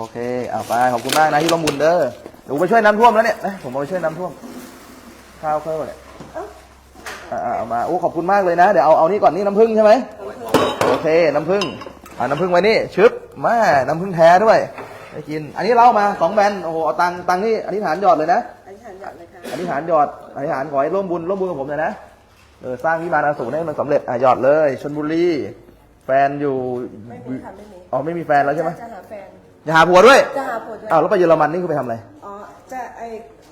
โอเคเอาไปขอบคุณมากนะที่ร่วมบุญเด้อหนูไปช่วยน้ำท่วมแล้วเนี่ยนะผมเอาไปช่วยน้ำท่วมข้าวเข้าเนี่ยอ่าๆเอามาโอ้ขอบคุณมากเลยนะเดี๋ยวเอาเอานี่ก่อนนี่น้ำผึ้งใช่ไหมโอเคน้ำผึ้งอ่าน้ำผึ้งไว้นี่ชึบมาน้ำผึ้งแท้ด้วยได้กิน อันนี้เล่ามาสองแบนโอ้โหเอาตังค์ตังค์นี่อธิษฐานหยอดเลยนะอธิษฐานหยอดเลยค่ะอธิษฐานหยอดอธิษฐานขอให้ร่วมบุญร่วมบุญกับผมหน่อยนะเออสร้างวิมานอสูรให้มันสำเร็จอะหยอดเลยชนบุรีแฟนอยู่ไม่มีค่ะไม่มีอ๋อไม่มีแฟนแล้วใช่ไหมจะหาแฟน จะหาผัวด้วยจะหาผัวด้วยอ้าวแล้วไปเยอรมันนี่คือไปทำอะไรอ๋อจะไอ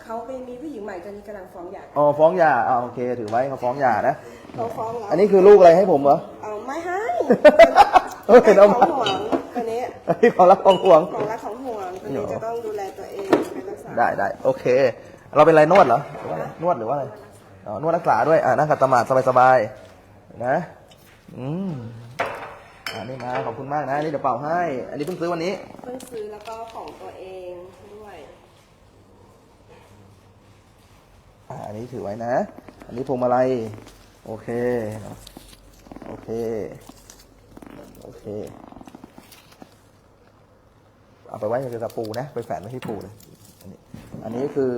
เขาไปมีผู้หญิงใหม่ตอนนี้กำลังฟ้องหย่าอ๋อฟ้องหย่าอ่าโอเคถือไว้เขาฟ้องหย่านะเขาฟ้องเราอันนี้คือลูกอะไรให้ผมเหรอเอาไม่ให้เออเห็นเอาขมาองห่วงคนนี้อันนี้ของรักของห่วงของรักของห่วงคนนี้จะต้องดูแลตัวเองไปรักษาได้ได้โอเค เราเป็นอะไรนวดเหรอหรือว่าอะไรนวดหรือว่าอะไรอ๋อนวดรักษาด้วยอ่านั่งขัดสมาธิสบายๆนะ อืม อ่านี่มาขอบคุณมากนะอันนี่เดี๋ยวเป่าให้ อันนี้เพิ่งซื้อวันนี้ เพิ่งซื้อแล้วก็ของตัวเองด้วยอ่าอันนี้ถือไว้นะ อันนี้พวงมาลัยโอเคโอเคโอเคเอาไปไว้กับปูนะ ไปแฝนไว้ที่ปูเลยอันนี้อันนี้คือ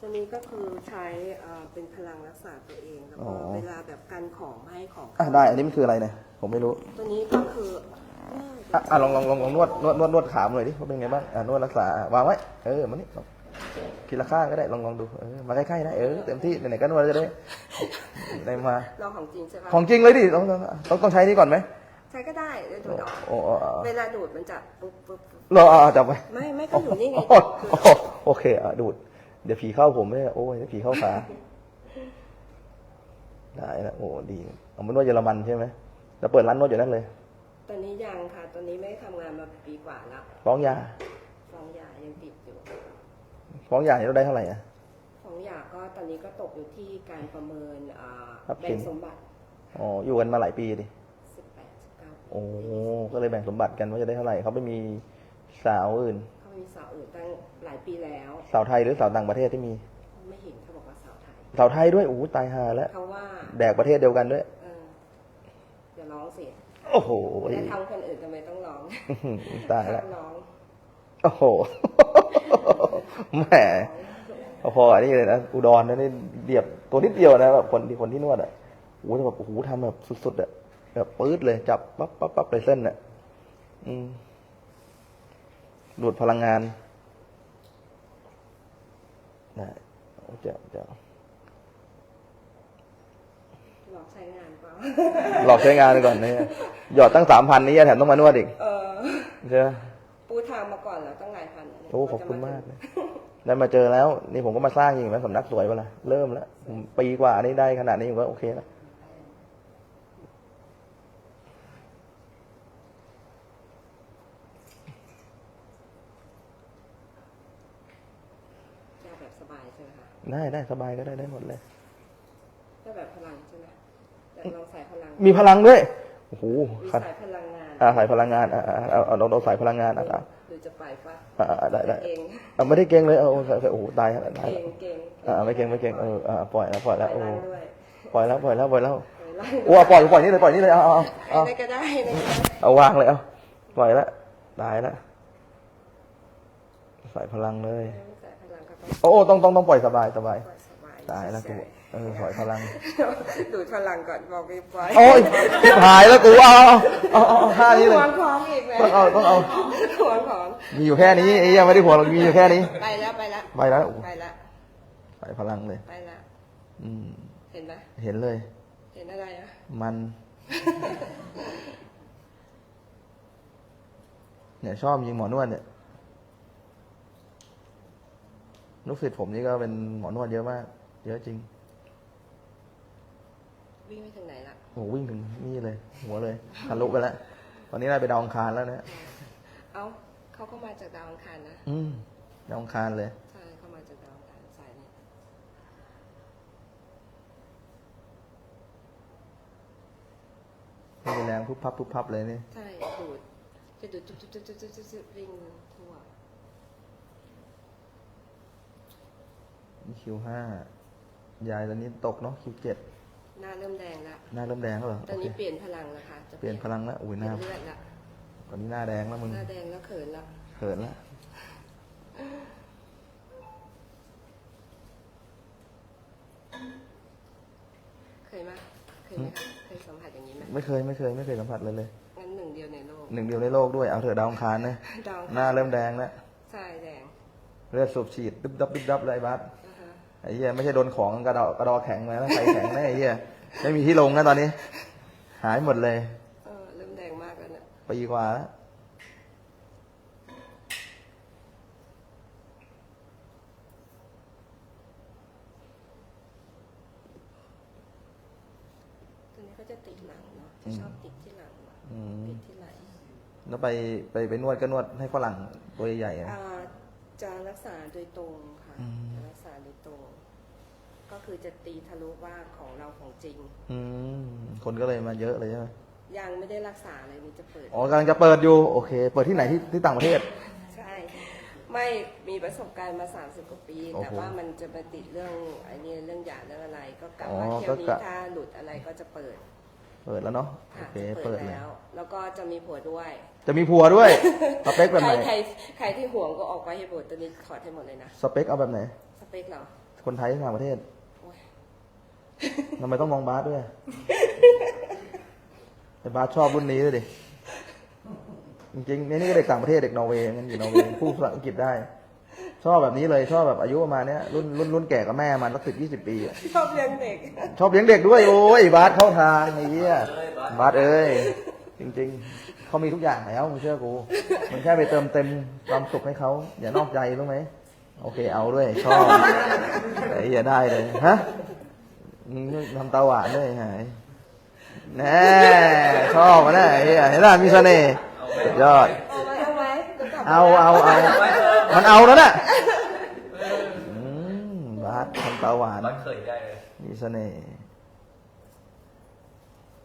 ตัวนี้ก็คือใช้เอ่อเป็นพลังรักษาตัวเองแล้วอ๋ก็อ เวลาแบบกันของไม่ให้ของ อะได้ อันนี้มันคืออะไรเนี่ย ผมไม่รู้ตัวนี้ก็คืออะอะลองลองลองลองนวดนวดนวดนวดขามาหน่อยดิว่าเป็นไงบ้างอะนวดรักษาอะวางไว้เออมานี่ลองทีละข้างก็ได้ลองลองดูเออมาใกล้ๆนะเออเต็มที่ไหนๆก็นวดแล้วจะได้ได้มาลองของจริงใช่ปะของจริงเลยดิต้องต้องต้องต้องใช้นี่ก่อนไหมใช้ก็ได้เดี๋ยวดูดออกโอ้โอ้โอ้เวลาดูดมันจะปุ๊บปุ๊บปุ๊บรออะจับไว้ไม่ไม่ก็อยู่นี่ไงโอ้โอ้โอเคอะดูด เดี๋ยวผีเข้าผมไม่ได้โอ้ยเดี๋ยวผีเข้าขาได้แล้วโอ้ดีเอามันนวดเยอรมันใช่ไหม แล้วเปิดร้านนวดอยู่นั่นเลย ตอนนี้ยังค่ะ ตอนนี้ไม่ได้ทำงานมาปีกว่าแล้วฟ้องหยาฟ้องหย่ายังติดอยู่ฟ้องหยาเนี่ยเราได้เท่าไหร่อะ ฟ้องหย่าก็ตอนนี้ก็ตกอยู่ที่การประเมินอ่าครับแบ่งสมบัติอ๋ออยู่กันมาหลายปีดิ18 19โอ้ก็เลยแบ่งสมบัติกันว่าจะได้เท่าไหร่เขาไม่มีสาวอื่น เขามีสาวอื่นตั้งหลายปีแล้ว สาวไทยหรือสาวต่างประเทศที่มี ไม่เห็นเขาบอกว่าสาวไทย สาวไทยด้วยโอ้ตายหาแล้วเขาว่าแดกประเทศเดียวกันด้วย เอออย่าร้องสิโอ้โหแต่ทำคนอื่นทำไมต้องร้องตายแล้วห้ามร้องโอ้โหแหมพอๆอันนี้เลยนะอุดรนะนี่เดียบตัวนิดเดียวนะแบบคนที่คนที่นวดอะโอ้โหแต่แบบโอ้โหทำแบบสุดๆอะแบบปื๊ดเลยจับปั๊บปั๊บปั๊บเลยเส้นอะอืมดูดพลังงานได้โอ้เจ้าเจ้า หลอกใช้งานเปล่าหลอกใช้งานไปก่อนเนี่ยหยอดตั้งสามพันนี่แถมต้องมานวดอีกเออใช่ไหมปูทางมาก่อนแล้วตั้งหลายพันนโอ้ขอบคุณมากเลยได้มาเจอแล้ว นี่ผมก็มาสร้างอย่างนี้สำนักสวยเปะล่ะเริ่มแล้วผมปีกว่านี่ได้ขนาดนี้ผมก็โอเคแล้วจะแบบสบายใช่ไหมคะได้ได้สบายก็ได้ได้หมดเลยจะ แบบพลังใช่ไหมแต่ลองใส่พลังมีพลังด้วยโอ้โหมีขัดสายพลังงานอ่าสายพลังงานอ่าอ่าเอาเอาเอาเอาสายพลังงานอะอะหรือจะไปปะอ่าอ่าได้ได้ เองเอาไม่ได้เก่งเลยเอาเอาใส่ใส่โอ้โหตายแล้วตายเก่แล้วงเก่งอ่าไม่เก่งไม่เก่งเอออ่าปล่อยแล้วปล่อยแล้วโอ้ล่างด้วยปล่อยแล้วปล่อยแล้วปล่อยแล้วล่างโอ้เอาปล่อยปล่อยนี่เลยปล่อยนี่เลยเอาเอาเอาเอาได้ก็ได้ได้ก็ได้เอาวางเลยเอาปล่อยแล้วตายแล้วใส่พลังเลยใส่พลังก็ต้องโอ้โอ้ต้องต้องต้องปล่อยสบายสบาย ปล่อยสบายตายแล้วกู เออปล่อยพลัง ดูดพลังก่อนบอกไปปล่อยโอ้ยชิบหายแล้วกูเอาเอาเอาเอาเอาท่านี้เลย หวงของอีกไหมต้องเอาต้องเอา หวงของ มีอยู่แค่นี้ไอ้ยังไม่ได้หัวหรอกมีอยู่แค่นี้ ไปแล้วไปแล้วไปแล้วโอ้โหไปแล้วใส่พลังเลย ไปแล้วอืม เห็นไหมเห็นเลย เห็นอะไรอะ มัน เนี่ยชอบยิงหมอนวดเนี่ยลูกศิษย์ผมนี่ก็เป็นหมอนวดเยอะมาก เยอะจริง วิ่งไปถึงไหนละโหวิ่งถึงนี่เลย หัวเลยทะลุไปแล้วตอนนี้ได้ไปดาวอังคารแล้วเนี่ยเอ้าเขาก็มาจากดาวอังคารนะอืมดาวอังคารเลยใช่เขามาจากดาวอังคารสายนี้ไม่เป็นแรงพุบพับพุบพับเลยนี่ใช่ดูดจะดูดจุ๊บจุ๊บจุ๊บจุ๊บจุ๊บจุ๊บวิ่งทั่วนี่คิวห้ายายตอนนี้ตกเนาะคิวเจ็ด หน้าเริ่มแดงแล้วหน้าเริ่มแดงแล้วเหรอตอนนี้เปลี่ยนพลังแล้วค่ะจะเปลี่ยนพลังแล้วอุ้ยหน้าเลือดละตอนนี้หน้าแดงแล้วมึงหน้าแดงแล้วเขินละเขินล้เคยมาเคยไหมคะเคยสัมผัสอย่างนี้ไหมไม่เคยไม่เคยไม่เคยสัมผัสเลยเลยงั้นหนึ่งเดียวในโลก หนึ่งเดียวในโลกด้วยเอาเถอะดาวองคารนะดาวหน้าเริ่มแดงแล้วใช่แดง เลือดสูบฉีดดับดับดับเลยไอ้บัส ไอ้เหี้ยไม่ใช่โดนของกระดอกกระดอแข็งมาแล้วใส่แข็งนะไอ้เหี้ยไม่มีที่ลงนะตอนนี้ หายหมดเลยเออเริ่มแดงมากแล้วเนี่ยปีกว่าแล้วตัวนี้เขาจะติดหลังเนาะจะชอบติดที่หลังเนอะอืมติดที่ไหล่แล้วไปไปไปนวดก็นวดให้ฝรั่งตัวใหญ่ๆอะอ่าจะรักษาโดยตรงค่ะ อืม จะรักษาโดยตรงก็คือจะตีทะลุว่าของเราของจริง อืมคนก็เลยมาเยอะเลยใช่ไหมยังไม่ได้รักษาเลยนี่จะเปิด อ๋อกำลังจะเปิดอยู่ โอเค เปิดที่ไหนที่ที่ต่างประเทศ ใช่ ไม่มีประสบการณ์มา 30 กว่าปี โอ้โหแต่ว่ามันจะมาติดเรื่องไอ้นี่เรื่องหย่าเรื่องอะไร ก็กลับอ๋อว่าเที่ยวนี้ก็กะ ถ้าหลุดอะไรก็จะเปิดเปิดแล้วเนาะโอค่ะเค จะเปิดเลย แล้ว แล้วก็จะมีผัวด้วยจะมีผัวด้วยสเปคแบบใคไหรนใครใครที่ห่วงก็ออกไปให้หมดตัวนี้ถอดให้หมดเลยนะ สเปคเอาแบบไหนส เปคเหรอ คนไทยต่างประเทศโอ้ยทำไมต้องมองบาสด้วยแต่บาสชอบรุ่นนี้เลยดิ จริงๆนี่นี่ก็เด็กต่างประเทศเด็กนอร์เวย์งั้นอยู่นอร์เวย์พูดภาษาอังกฤษได้ ชอบแบบนี้เลยชอบแบบอายุประมาณเนี้ยรุ่นรุ่นรุ่นแก่กับแม่มันสักสิบยี่สิบปีอะชอบเลี้ยงเด็ก ชอบเลี้ยงเด็กด้วยโอ้ยบาสเข้าทางไอ้เหี้ยบาสเอ้ยจริง ๆเขามีทุกอย่างแล้วมึงเชื่อกูมันแค่ไปเติมเต็มความสุขให้เขาอย่านอกใจรู้ไหม โอเคเอาด้วย ชอบไอ้เหี้ยได้เลยฮะมึงทำตาหวานด้วยหายแน่ชอบอะนะไอ้เหี้ยเห็นไหมมีเสน่ห์สุดยอด เอาไว้เอาไว้ดี๋ยวกลับเอาเอาเอามันเอาแล้วน่ะอืมบาสทำตาหวานบัดเคยได้เลย มีเสน่ห์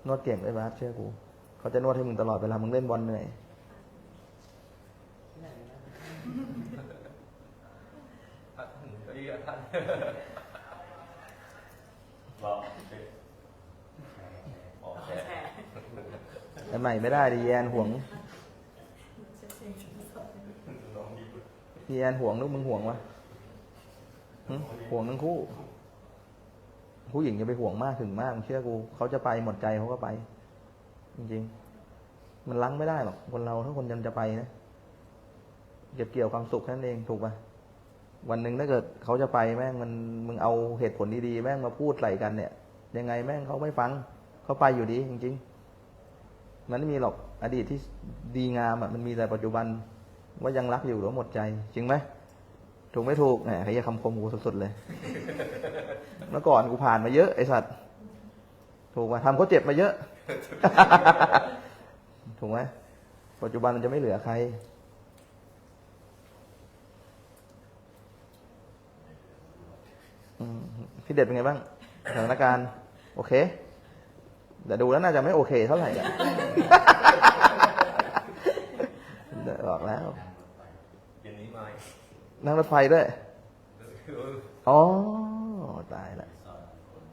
นวดเก่งเลยบาสเชื่อกู เขาจะนวดให้มึงตลอดเวลามึงเล่นบอลเหนื่อยานเก้าอี้ท่านบอกแต่ใหม่ไม่ได้ดิแยนห่วงพี่แยนห่วงลูกมึงห่วงวะห่วงทั้งคู่ ผู้หญิงจะไปห่วงมากถึงมากมึงเชื่อกูเขาจะไปหมดใจเขาก็ไป จริงๆ มันลังไม่ได้หรอกคนเราถ้าคนยังจะไปนะเก็บเกี่ยวความสุขแค่นั้นเองถูกป่ะ วันหนึ่งถ้าเกิดเขาจะไปแม่งมันมึงเอาเหตุผลดีๆแม่งมาพูดใส่กันเนี่ย ยังไงแม่งเขาไม่ฟังเขาไปอยู่ดีจริง ๆ มันไม่มีหรอกอดีตที่ดีงามอะมันมีแต่ปัจจุบันว่ายังรักอยู่หรือหมดใจ จริงไหมถูกไม่ถูกแหมใครจะคำคมกูสุดๆเลย เมื่อก่อนกูผ่านมาเยอะไอสัตว์ถูกไหมทำเขาเจ็บมาเยอะ ถูกไหมปัจจุบันมันจะไม่เหลือใคร อืมพี่เด็ดเป็นไงบ้างสถานการณ์โอเคแต่ดูแล้วน่าจะไม่โอเคเท่าไหร่อะ เดี๋ยวบอกแล้วเย็นนี้มานั่งรถไฟด้วยอ๋อ ตายละ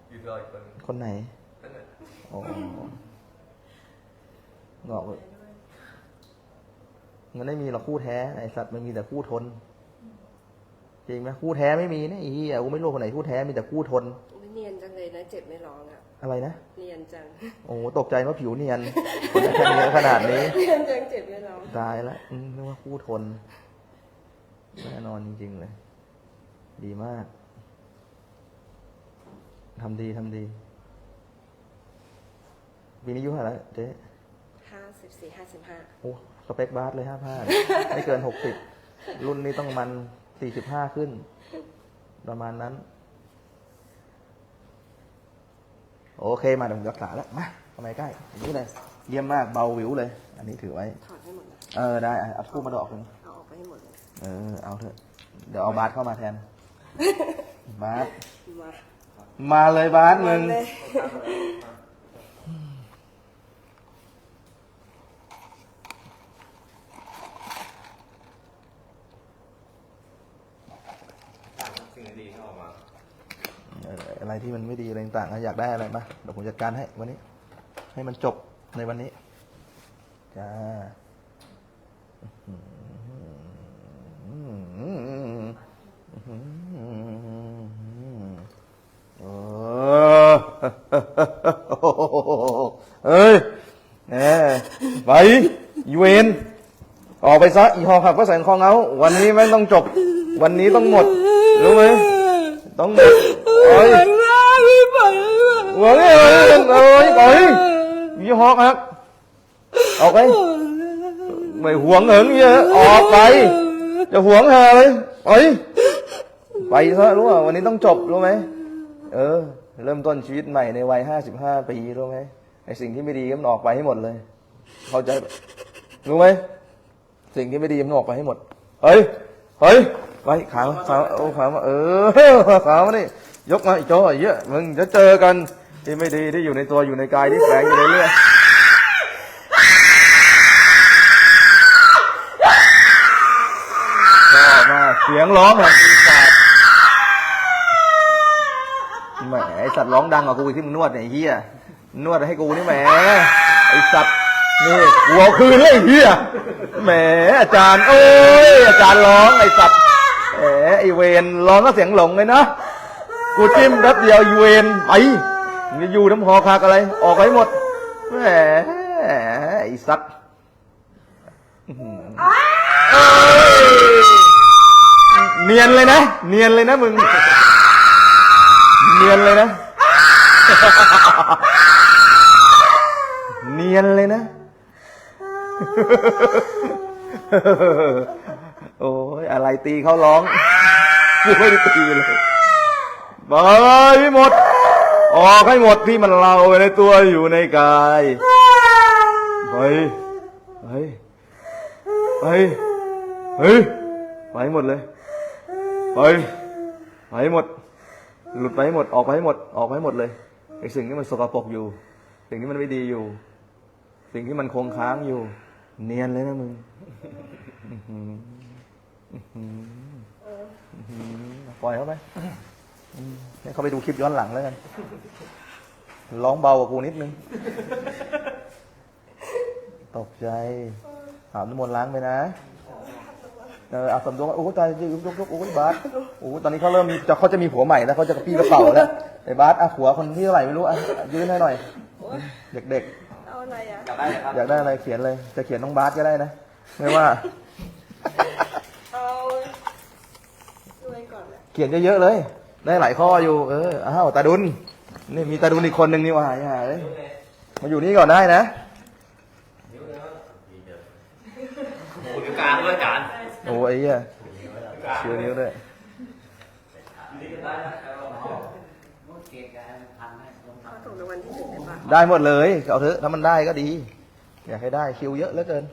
อยู่รอยคนคนไหน นั่นน่ะอ๋อบอกเลยมันไม่มีหรอกคู่แท้ ไอสัตว์มันมีแต่คู่ทน จริงไหมคู่แท้ไม่มีนะไอ้เหี้ยกูไม่รู้คนไหนคู่แท้มีแต่คู่ทนไม่เนียนจังเลยนะ เจ็บไม่ร้องอะ อะไรนะ เนียนจัง โอ้โหตกใจว่าผิวเนียน คนแค่เนียนขนาดนี้ เนียนจังเจ็บไม่ร้อง ตายละอืมนึกว่าคู่ทนแน่นอนจริง ๆ เลย ดีมากทำดีทำดีปีนี้อายุเท่าไหร่แล้วเจ๊ห้าสิบสี่ห้าสิบห้า โอ้สเปคบาสเลยห้าผ้าไม่เกินหกสิบรุ่นนี้ต้องมัน สี่สิบห้าขึ้น ประมาณนั้น โอเคมาเดี๋ยวผมรักษาแล้วมาทำไมใกล้อย่างนี้เลย เยี่ยมมากเบาหวิวเลย อันนี้ถือไว้ ถอดให้หมดนะเออได้อะเอาทูบมาดอกหนึ่งเอาออกไปให้หมดเลย เออเอาเถอะ เดี๋ยวเอาบาสเข้ามาแทน บาสมามาเลยบาสมึง เลย ไม่ดีก็ออมาอะไรที่มันไม่ดีอะไรต่างอยากได้อะไรมาเดี๋ยวผมจัดการให้วันนี้ ให้มันจบในวันนี้ จ้าอื้อหืออื้อหืออื้อหือเออเฮ้ยแหมไปอีเวน ออกไปซะอีหอหักก็ใส่คอเงาวันนี้ไม่งต้องจบ วันนี้ต้องหมด รู้ไหมต้องหมดเอ้ยหวังเอ้ยเอ้ยเอ้ยอีหอกครับออกไปไม่หวงเหิงเยอะออกไป จะหวงหาเลยไปไปซะรู้ป่ะวันนี้ต้องจบรู้ไหมเออ เริ่มต้นชีวิตใหม่ในวัยห้าสิบห้าปีรู้ไหมไอสิ่งที่ไม่ดีก็มันออกไปให้หมดเลย เข้าใจะรู้ไหมสิ่งที่ไม่ดีมันออกไปให้หมด เฮ้ย เฮ้ย ไปขามาขามาโอ้ขาวมาเออขาวมานี่ยกมาอีกโจ้อ้เยอะมึงจะเจอกันที่ไม่ดีที่อยู่ในตัวอยู่ในกายที่แฝงอยู่ในเลือดชอมาเสียงร้องแบบปีศาจแหมไอสัตว์ร้องดังกว่ากูอีกที่มึงนวดเนี่ยไอ้เฮียนวดให้กูนี่แหมไอสัตว์นี่กูเอาคืนเลยเฮียแหมอาจารย์โอ้ยอาจารย์ร้องไอสัตว์ แหมไอเวนร้องก็เสียงหลงเลยนะกูจิ้มแป๊บเดียวไอเวนไปมึงจะอยู่น้ำหอคากอะไร ออกไปหมดแหมไอสัตว์เนียนเลยนะ เนียนเลยนะมึง เนียนเลยนะ เนียนเลยนะ โอ้ยอะไรตีเขาร้องกูไม่ได้ตีเลยบายพี่หมด ออกให้หมดที่มันเราในตัวอยู่ในกายไปไปไปไปไปหมดเลยไปไปหมด หลุดไปให้หมดออกไปให้หมด ออกไปให้หมดเลยไอ้สิ่งที่มันสกปรกอยู่ สิ่งที่มันไม่ดีอยู่ สิ่งที่มันคงค้างอยู่ เนียนเลยนะมึง ปล่อยเขาไปอืมให้เขาไปดูคลิปย้อนหลังแล้วกัน ร้องเบากว่ากูนิดนึง ตกใจถามน้ำมนต์ล้างไปนะเออเอาสำรวจว่าโอ้ตายยกยกยกโอ้ยบาสโอ้ตอนนี้เขาเริ่มมีจะเขาจะมีผัวใหม่แล้วเขาจะกระปี้กระเป๋าแล้วไอ้บาสอะผัวคนที่เท่าไหร่ไม่รู้อะยืนให้หน่อย เด็กเอาอะไรอะๆอยากได้อะไรเขียนเลย จะเขียนน้องบาสก็ได้นะ ไม่ว่าเอาด้วยก่อนแหละ เขียนเยอะๆเลย ได้หลายข้ออยู่ เอออ้าวตาดุลนี่มีตาดุลอีกคนหนึ่งนี่ว่าหายหาเลยมาอยู่นี่ก่อนได้นะโอ้ยกลางด้วยจานโอ้ยไอ้เหี้ยเชื่อนิ้วด้วยเอาถูกรางวัลที่หนึ่งได้ปะได้หมดเลย เอาเถอะถ้ามันได้ก็ดี อยากให้ได้คิวเยอะเหลือเกิน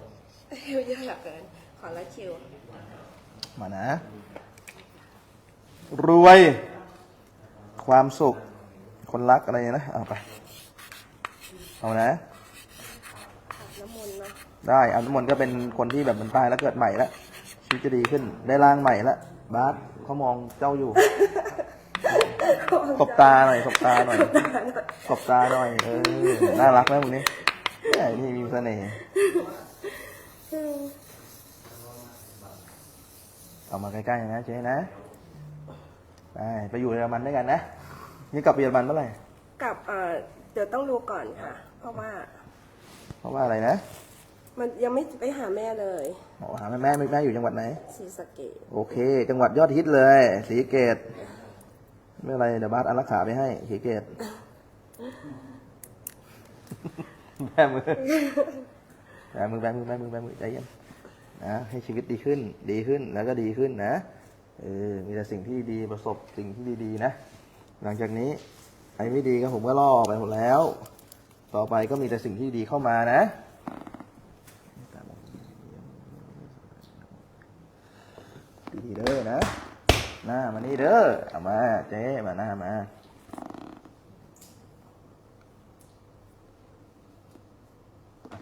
คิวเยอะเหลือเกิน ขอละคิว มานะ รวย ความสุข คนรักอะไรนะ เอาไป เอานะน้ำมนต์เนาะได้อาน้ำมนต์ก็เป็นคนที่แบบมันตายแล้วเกิดใหม่แล้วชีวิตจะดีขึ้น ได้ร่างใหม่แล้วบาสเขามองเจ้าอยู่ตบตาหน่อยตบตาหน่อยตบตาหน่อย เออ น่ารักไหมมึงนี่ไอ้นี่มีเสน่ห์เอามาใกล้ๆนะเจ๊นะ ไปไปอยู่เยอรมันด้วยกันนะนี่กลับไปเยอรมันเมื่อไหร่กับเอ่อเดี๋ยวต้องดูก่อนค่ะ เพราะว่าเพราะว่าอะไรนะมันยังไม่ไปหาแม่เลยหมอหาแม่แม่แม่อยู่จังหวัดไหนศรีสะเกษโอเค จังหวัดยอดฮิตเลยสีเกตไม่เป็นไรเดี๋ยวบาสอันรักษาไปให้สีเกตแบมือแบมือแบมือแบมือแบมือใจเย็นนะให้ชีวิตดีขึ้น ดีขึ้นแล้วก็ดีขึ้นนะ เออ มีแต่สิ่งที่ดีประสบสิ่งที่ดีๆนะ หลังจากนี้ไอ้ไม่ดีก็ผมก็ล่อไปหมดแล้ว ต่อไปก็มีแต่สิ่งที่ดีเข้ามานะ ดีๆเด้อนะ หน้ามานี่เด้อเอามาเจ๊มาหน้ามา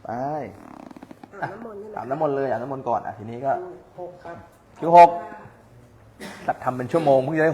ไปอาบน้ำมนต์ใช่ไหมอาบน้ำมนต์เลยอาบน้ำมนต์ก่อนอะทีนี้ก็หกครับคิวหก ตัดทำเป็นชั่วโมงเพิ่งจะได้